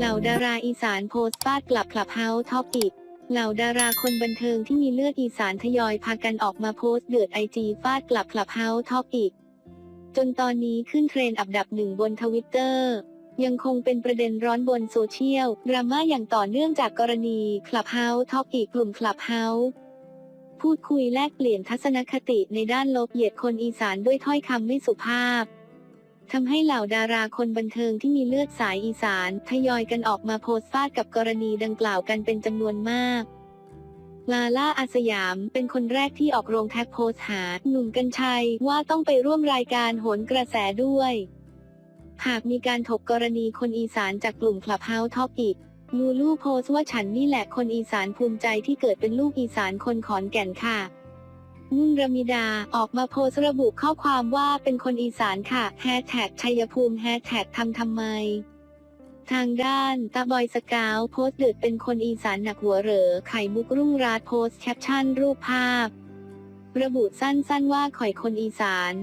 เหล่าดาราอีสานโพสต์ฟาดกลับคลับเฮาส์ท็อปอีก เหล่าดาราคนบันเทิงที่มีเลือดอีสานทยอยพากันออกมาโพสต์เดือดไอจีฟาดกลับคลับเฮาส์ท็อปอีก จนตอนนี้ขึ้นเทรนด์อันดับหนึ่งบนทวิตเตอร์ ยังคงเป็นประเด็นร้อนบนโซเชียลดราม่าอย่างต่อเนื่องจากกรณีคลับเฮาส์ท็อปอีกกลุ่มคลับเฮาส์พูดคุยแลกเปลี่ยนทัศนคติในด้านลบเหยียดคนอีสานด้วยถ้อยคำไม่สุภาพ ทำให้เหล่าดาราคนบันเทิงที่มีเลือดสายอีสาน ทยอยกันออกมาโพสต์ฟาดกับกรณีดังกล่าวกันเป็นจำนวนมากลาล่าอาสยามเป็นคนแรกที่ออกโรงแท็กโพสต์หา หนุ่มกัญชัยว่าต้องไปร่วมรายการโหนกระแสด้วย หากมีการถกกรณีคนอีสานจากกลุ่มคลับเฮาส์ท็อปอีกลูลูโพสต์ว่าฉันนี่แหละคนอีสานภูมิใจที่เกิดเป็นลูกอีสานคนขอนแก่นค่ะ นุ่นรมิดา ออกมาโพสระบุข้อความว่าเป็นคนอีสานค่ะแฮชแท็กชัยภูมิแฮชแท็กทำทำไม ทางด้านตาบอยสกาวโพสต์เดือดเป็นคนอีสานหนักหัวเหรอ ไข่มุกรุ่งราดโพสต์แคปชั่นรูปภาพ ระบุสั้นๆว่าข่อยคนอีสาน